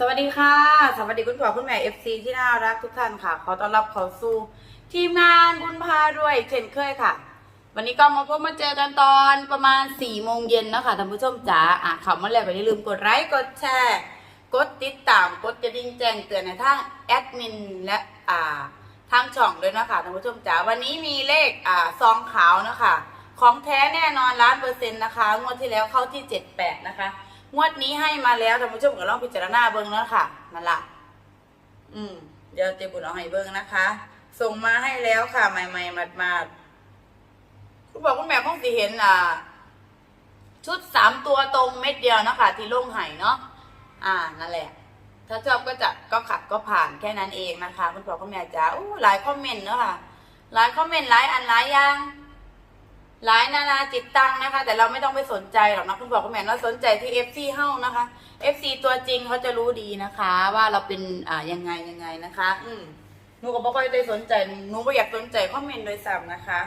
สวัสดีค่ะ สวัสดีคุณพ่อคุณแม่ FC ที่น่ารักทุกท่านค่ะ ขอต้อนรับเข้าสู่ทีมงานบุญพารวยเช่นเคยค่ะ วันนี้ก็มาพบมาเจอกันตอนประมาณ4ี่โมงเย็นนะคะท่านผู้ชมจ๋าอะข่าวมาแล้วก็อย่าลืมกดไลค์กดแชร์ กดติดตามกดกระดิ่งแจ้งเตือนในทางแอดมินและอ่าทางช่องด้วยนะคะท่านผู้ชมจ๋าวันนี้มีเลขอ่าซองขาวนะคะของแท้แน่นอนล้านเปอร์เซ็นต์นะคะงวดที่แล้วเข้าที่ 78 นะคะ งวดนี้ให้มาแล้วท่านผู้ชมก็ลองพิจารณาเบิ้งแล้วค่ะนั่นละอืมเดี๋ยวเจบุญเอาให้เบิ้งนะคะ ส่งมาให้แล้วค่ะ ใหม่ๆมามาคุณบอกคุณแม่คงสิเห็นอ่า ชุดสามตัวตรงเม็ดเดียวนะคะ ที่ลงไห้เนาะอ่านั่นแหละ ถ้าชอบก็จะก็ขัดก็ผ่านแค่นั้นเองนะคะ คุณพ่อคุณแม่จ๋าอู้หลายคอมเมนต์เนาะค่ะหลายคอมเมนต์หลายอันหลายอย่าง หลายนานาจิตตังนะคะ แต่เราไม่ต้องไปสนใจหรอกนะคุณบอกคุณแม่เราสนใจที่ FC เฮ้านะคะ FC ตัวจริงเขาจะรู้ดีนะคะ ว่าเราเป็นอ่ายังไงยังไงนะคะ อืมหนูก็ไม่ค่อยได้สนใจหนูไม่อยากสนใจคอมเมนต์โดยซ้ำนะคะ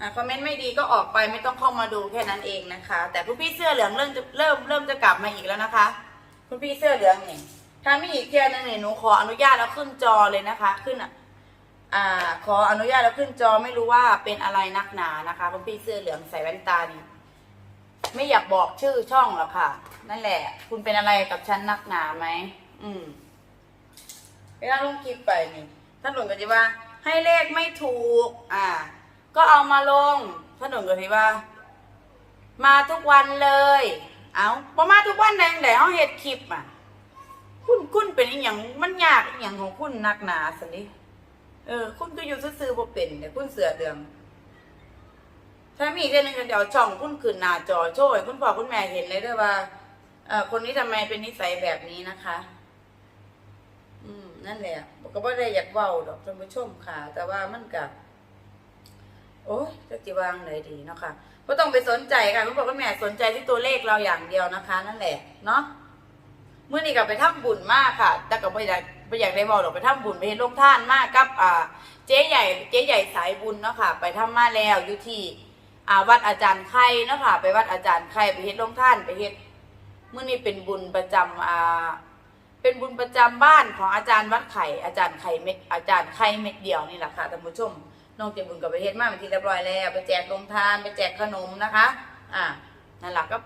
หากคอมเมนต์ไม่ดีก็ออกไปไม่ต้องเข้ามาดูแค่นั้นเองนะคะ แต่คุณพี่เสื้อเหลืองเริ่มจะเริ่มเริ่มจะกลับมาอีกแล้วนะคะ คุณพี่เสื้อเหลืองเนี่ยถ้ามีอีกเที่นึงเนี่ยหนูขออนุญาตแล้วขึ้นจอเลยนะคะ ขึ้นอะ อ่าขออนุญาตแล้วขึ้นจอไม่รู้ว่าเป็นอะไรนักหนานะคะคุณพี่เสื้อเหลืองใส่แว่นตานี่ไม่อยากบอกชื่อช่องหรอกค่ะ นั่นแหละ คุณเป็นอะไรกับฉันนักหนาไหมอืมเวลาลงคลิปไปนี่ท่านหลวงก็จะว่า ให้เลขไม่ถูก อ่า ก็เอามาลงท่านหลวงก็จะว่า มาทุกวันเลย เอาพอมาทุกวันแดงแต่เขาเฮ็ดคลิปอะ คุณคุณเป็นอย่างมันยากอย่างของคุณนักหนาสินี่ เออ คุณก็อยู่ซื่อๆบ่เป็นแต่คุณเสือเดือง ถ้ามีอีกเรื่องนึงเดี๋ยวช่องคุณขึ้นหน้าจอโชว์ให้คุณพ่อคุณแม่เห็นเลยด้วยว่าเออคนนี้ทำไมเป็นนิสัยแบบนี้นะคะ อืม นั่นแหละก็บ่ได้อยากเว้าดอกท่านผู้ชมค่ะ แต่ว่ามันกับโอ้ยจะจิวางไหนดีเนาะค่ะก็ต้องไปสนใจค่ะคุณพ่อคุณแม่สนใจที่ตัวเลขเราอย่างเดียวนะคะ นั่นแหละเนาะ มื่อนี้ก็ไปทำบุญมากค่ะ แต่ก็ไม่อยากไม่อยากได้บอกหรอกไปทำบุญไปเห็นโลงท่านมากกับอ่าเจ๊ใหญ่เจ๊ใหญ่สายบุญเนาะค่ะ ไปทำมาแล้วอยู่ที่อ่าวัดอาจารย์ไข่เนาะค่ะ ไปวัดอาจารย์ไข่ไปเฮ็ดลงท่านไปเฮ็ดเมื่อนี้เป็นบุญประจำอ่าเป็นบุญประจำบ้านของอาจารย์วัดไข่อาจารย์ไข่เม็ดอาจารย์ไข่เม็ดเดียวนี่แหละค่ะท่านผู้ชมน้องเจบุญกับไปเฮ็ดมาเป็นที่เรียบร้อยแล้ว ไปแจกโลงทานไปแจกขนมนะคะ อ่านั่นแหละก็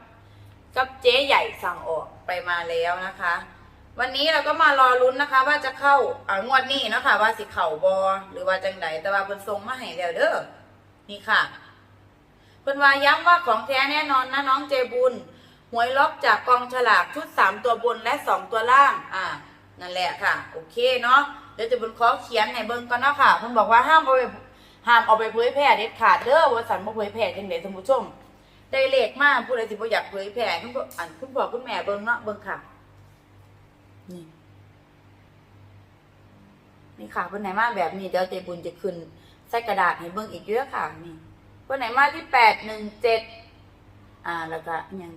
กับเจ๊ใหญ่สั่งออก ไปมาแล้วนะคะ วันนี้เราก็มารอลุ้นนะคะ ว่าจะเข้าอ่างวดนี้เนาะคะว่าสิเข่าบอหรือว่าจังไดแต่ว่าเพิ่นทรงมาให้แล้วเด้อนี่ค่ะเพิ่นว่าย้ำว่าของแท้แน่นอนนะน้องเจบุญหวยล็อกจากกองฉลากชุดสามตัวบนและสองตัวล่าง อ่า นั่นแหละค่ะ โอเคเนาะเดี๋ยวจะบุญขอเขียนให้เบิ่งก่อนเนาะค่ะเพิ่นบอกว่าห้ามเอาไปห้ามเอาไปเผยแพร่เด็ดขาดเด้อว่าสันบ่เผยแพร่จังไดท่านผู้ชม ได้เลขมากผู้ใดสิบ่อยากเผยแพร่คุณพ่ออันคุณพ่อคุณแม่เบิ่งเนาะเบิ่งค่ะ นี่นี่ค่ะเพิ่นไหนมาแบบนี้เดี๋ยวเจบุญจะขึ้นใส่กระดาษให้เบิ่งอีกเยอะค่ะ นี่เพิ่นไหนมาที่แปดหนึ่งเจ็ดอ่าแล้วก็ยัง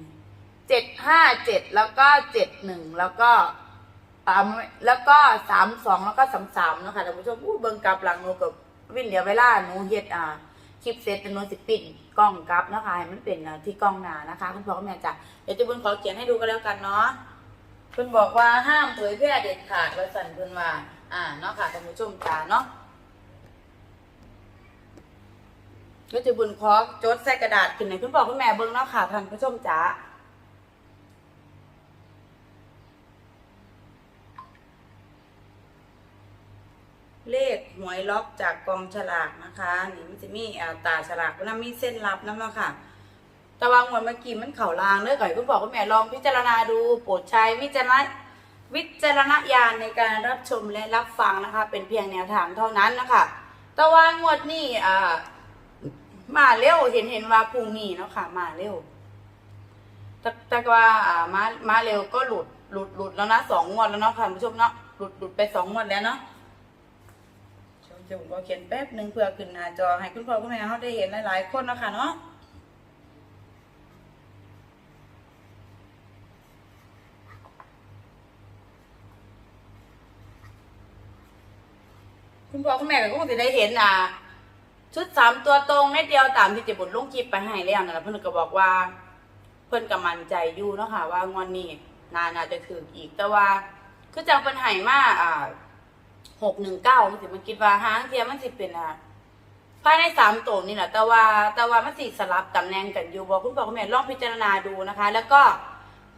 เจ็ดห้าเจ็ดแล้วก็เจ็ดหนึ่งแล้วก็อ่าแล้วก็สามสองแล้วก็สามสามเนาะค่ะท่านผู้ชมอู้เบิ่งกลับหลังหนูกับวินเดียวเวลาหนูเฮ็ดอ่า คลิปเซตจำนวนสิปิดกล้องกลับนะคะให้มันเป็นที่กล้องหนานะคะ คุณพ่อคุณแม่จ้ะเดี๋ยวจะบุญขอเขียนให้ดูกันแล้วกันเนาะเพิ่นบอกว่าห้ามเผยแพร่เด็ดขาดว่าสั่นเพิ่นว่า อ่าเนาะค่ะท่านผู้ชมจ้าเนาะก็จะบุญขอจดใส่กระดาษขึ้นให้คุณพ่อคุณแม่เบิ่งเนาะค่ะท่านผู้ชมจ้า เลขหวยล็อกจากกองฉลากนะคะนี่มันจะมีอ่าตาฉลากแล้วมีเส้นลับน้ำเนาะค่ะต่วางวันเมื่อกี้มันเข่าลางเนื้อก่อยคุณบอกคุณแม่ลองพิจารณาดูโปรดใช้วิจารณวิจารณญาณในการรับชมและรับฟังนะคะ เป็นเพียงแนวทางเท่านั้นนะคะต่ว่างวดนี้อ่ามาเร็วเห็นเห็นว่าพรุ่งนี้เนาะค่ะ มาเร็วแต่แต่ว่าอ่ามามาเร็วก็หลุดหลุดหลุดแล้วนะสองงวดแล้วเนาะค่ะคุณผู้ชมเนาะหลุดหลุดไปสองงวดแล้วเนาะ เดี๋ยวผมก็เขียนแป๊บหนึ่งเพื่อขึ้นหน้าจอให้คุณพ่อคุณแม่เขาได้เห็นหลายๆคนเนาะค่ะเนาะคุณพ่อคุณแม่ก็คงจะได้เห็นอะชุดสามตัวตรงเม็ดเดียวตามที่เจะบุญลุงคลิปไปให้แล้วนั่นะเพิ่อนก็บอกว่า เพิ่อนก็มั่นใจอยู่เนาะค่ะว่างอนนี้นานาจะถืออีกแต่ว่าคือจังเป็นไห่มาอ่า หกหนึ่งเก้ามันสิมันคิดว่าหางเทียมมันสิเป็นอะภายในสามตัวนี่แหละแต่ว่าแต่ว่ามันสิสลับตำแหน่งกันอยู่บอกคุณพ่อคุณแม่ลองพิจารณาดูนะคะ แล้วก็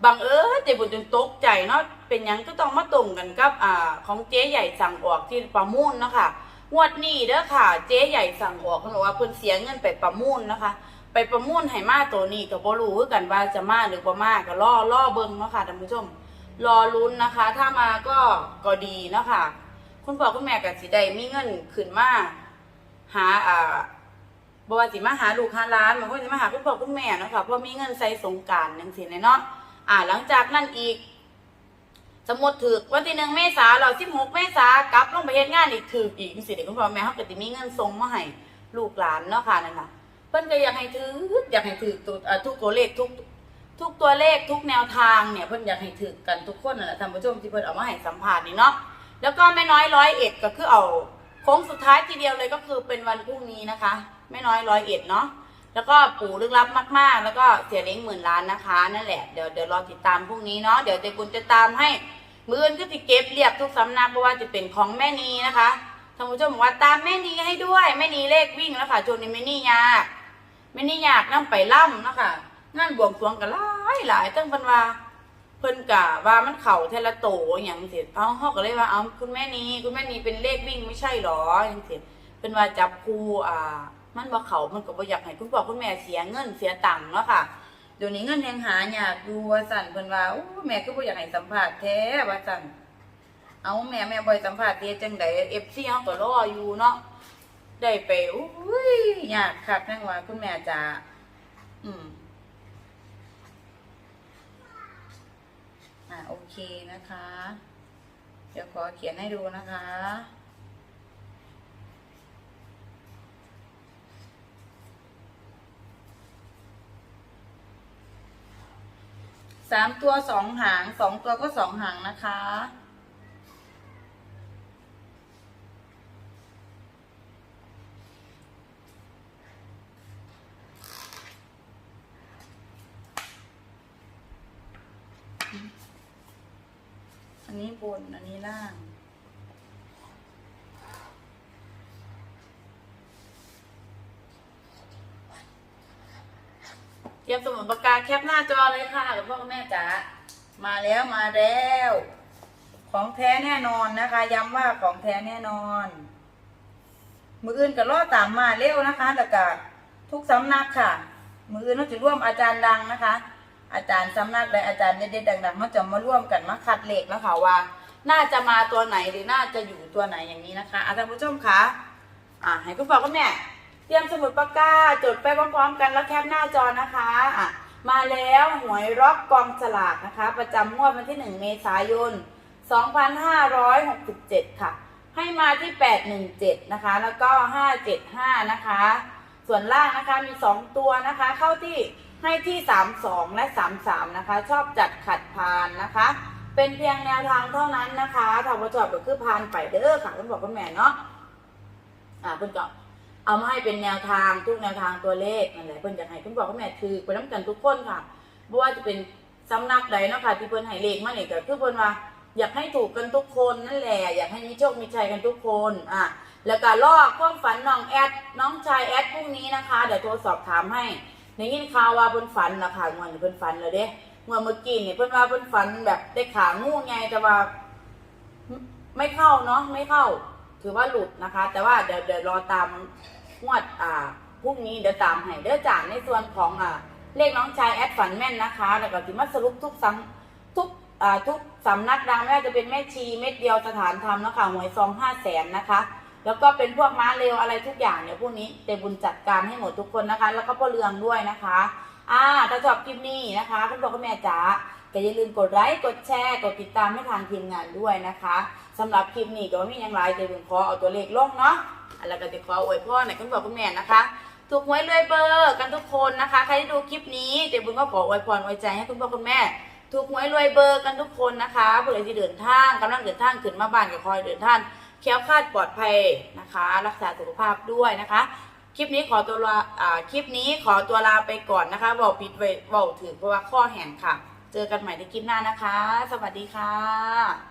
บังเอิญเจ๊บุญจนตกใจเนาะเป็นหยังก็ต้องมาตรงกันกับอ่าของเจ๊ใหญ่สั่งออกที่ประมูลเนาะคะงวดนี้เด้อค่ะ เจ๊ใหญ่สั่งออกเขาบอกว่าเพิ่นเสียเงินไปประมูลนะคะ ไปประมูลให้มาตัวนี้ก็บ่รู้คือกันว่าจะมาหรือบ่มาก็รอรอเบิ่งเนาะค่ะท่านผู้ชมรอลุ้นนะคะ ถ้ามาก็ก็ดีเนาะค่ะ คุณพ่อคุณแม่ก็สิได้มีเงินขึ้นมาหาอ่าบ่ว่าสิมาหาลูกหาหลานบางคนสิมาหาคุณพ่อคุณแม่เนาะค่ะเพราะมีเงินใส่สงกรารจังซี่เนาะอ่า หลังจากนั้นอีก สมมติถือวันที่หนึ่งเมษาเราสิบหกเมษากลับลงไปเฮ็ดงานอีกถืออีกสิเด็กคุณพ่อแม่เขาก็จะมีเงินส่งมาให้ลูกหลานเนาะค่ะนั่นค่ะเพิ่นก็อยากให้ถืออยากให้ถือตัวอ่อทุกตัวเลขทุกทุกตัวเลขทุกแนวทางเนี่ยเพิ่นอยากให้ถือกันทุกคนนั่นแหละท่านผู้ชมที่เพิ่นเอามาให้สัมภาษณ์นี่เนาะ แล้วก็แม่น้อยร้อยเอ็ดก็คือเอาโค้งสุดท้ายทีเดียวเลยก็คือเป็นวันพรุ่งนี้นะคะแม่น้อยร้อยเอ็ดเนาะแล้วก็ปู่ลึกลับมากๆ แล้วก็เสียเล้งหมื่นล้านนะคะ นั่นแหละเดี๋ยวเดี๋ยวรอติดตามพรุ่งนี้เนาะเดี๋ยวเจกุลจะตามให้มืออื่นก็ติเก็บเรียบทุกสำนักเพราะว่าจะเป็นของแม่นีนะคะท่านผู้ชมบอกว่าตามแม่นีให้ด้วยแม่นีเลขวิ่งแล้วค่ะช่วงนี้แม่นียากไม่นี่ยากนั่งไปล่ำนะคะงานบวงสรวงกันหลายหลายตั้งเพิ่นว่า เพิ่นกะว่ามันเข่าเทละโตอย่างเสิเอาเฮาก็เลยว่าเอาคุณแม่นี้คุณแม่นี้เป็นเลขวิ่งไม่ใช่หรออย่างเสิเพิ่นว่าจับคูอ่า มันบ่เขามันก็บ่อยากให้คุณพ่อคุณแม่เสียเงินเสียตังค์เนาะค่ะเดี๋ยวนี้เงินยังหาอยากอยู่ว่าสั่นเพิ่นว่าโอ้แม่ก็บ่อยากให้สัมภาษณ์แท้ว่าสั่นเอาแม่แม่บ่ให้สัมภาษณ์เฮ็ดจังได FC เฮาก็รออยู่เนาะได้ไปอุ้ยอยากคักนั่งว่าคุณแม่จะอืม อ่าโอ เคนะคะ เดี๋ยวขอเขียนให้ดูนะคะ สามตัวสองหางสองตัวก็สองหางนะคะ อันนี้บน อันนี้ล่าง เตรียมสมุดปากกาแคปหน้าจอเลยค่ะหลวงพ่อคุณแม่จ๋า มาแล้วมาแล้ว ของแท้แน่นอนนะคะ ย้ำว่าของแท้แน่นอน มืออื่นก็รอตามมาเร็วนะคะแล้วก็ทุกสำนักค่ะ มืออื่นเราจะร่วมอาจารย์ดังนะคะ อาจารย์สำนักและอาจารย์เด็ดๆดังๆเขาจะมาร่วมกันมาคัดเลขแล้วค่ะว่า น่าจะมาตัวไหนหรือน่าจะอยู่ตัวไหนอย่างนี้นะคะอาจารย์ผู้ชมคะอ่าให้คุณพ่อคุณแม่เตรียมสมุดปากกาจดไปพร้อมๆกันแล้วแคปหน้าจอนะคะอะมาแล้วหวยร็อกกองสลากนะคะ ประจำงวดวันที่ 1 เมษายน 2567 ค่ะ ให้มาที่ 817 นะคะ แล้วก็ 575 นะคะ ส่วนล่างนะคะมี 2 ตัวนะคะ เข้าที่ ให้ที่ 32 และ 33 นะคะ ชอบจัดขัดพานนะคะ เป็นเพียงแนวทางเท่านั้นนะคะถ้าว่าจอบก็คือพานไปเด้อค่ะคุณบอกคุณแม่เนาะอ่าเพิ่นก็เอามาให้เป็นแนวทางทุกแนวทางตัวเลขนั่นแหละเพิ่อยากให้คุณบอกคุณแม่ถือไปน้ำกันทุกคนค่ะบ่ว่าจะเป็นสำนักใดเนาะค่ะที่เพิ่นให้เลขมานี่ก็คือเพิ่นว่าอยากให้ถูกกันทุกคนนั่นแหละ อยากให้มีโชค มีชัยกันทุกคน อะ แล้วก็รอความฝันน้องแอด น้องชายแอดพรุ่งนี้นะคะ เดี๋ยวโทรสอบถามให้ ในยินข่าวว่าเพิ่นฝันนะคะงวดนี้เพิ่นฝันเลยเด้งวดเมื่อกี้นี่เพิ่นว่าเพิ่นฝันแบบได้ขางูไงแต่ว่า ไม่เข้าเนาะไม่เข้า ถือว่าหลุดนะคะ แต่ว่าเดี๋ยวเดี๋ยวรอตามงวดอ่าพรุ่งนี้เดี๋ยวตามให้เดี๋ยวจากในส่วนของอ่าเลขน้องชายแอดฝันแม่นนะคะ แล้วก็ถือมาสรุปทุกสังทุกอ่าทุกสำนักดังไม่ว่าจะเป็นแม่ชีเม็ดเดียวสถานธรรมนะคะหวยซองห้าแสนนะคะ แล้วก็เป็นพวกม้าเร็วอะไรทุกอย่างเนี่ยพวกนี้เตบุญจัดการให้หมดทุกคนนะคะ แล้วก็พ่อเรืองด้วยนะคะ อ่าถ้าชอบคลิปนี้นะคะ คุณพ่อคุณแม่จ๋าก็อย่าลืมกดไลค์กดแชร์กดติดตามให้ทางทีมงานด้วยนะคะสำหรับคลิปนี้ก็ไม่มีอย่างไรเดี๋ยวผมขอเอาตัวเลขลงเนาะอะแล้วก็จะขออวยพรในคุณพ่อคุณแม่นะคะถูกหวยรวยเบอร์กันทุกคนนะคะ ใครที่ดูคลิปนี้เดี๋ยบุญก็ขออวยพรอวยใจให้คุณพ่อคุณแม่ถูกหวยรวยเบอร์กันทุกคนนะคะผู้ใดที่เดินทางกำลังเดินทางขึ้นมาบ้านก็คอยเดินทาง แคล้วคลาดปลอดภัยนะคะ รักษาสุขภาพด้วยนะคะ คลิปนี้ขอตัวลาอ่าคลิปนี้ขอตัวลาไปก่อนนะคะบอกปิดไว้บอกถือเพราะว่าข้อแห่งค่ะ เจอกันใหม่ในคลิปหน้านะคะ สวัสดีค่ะ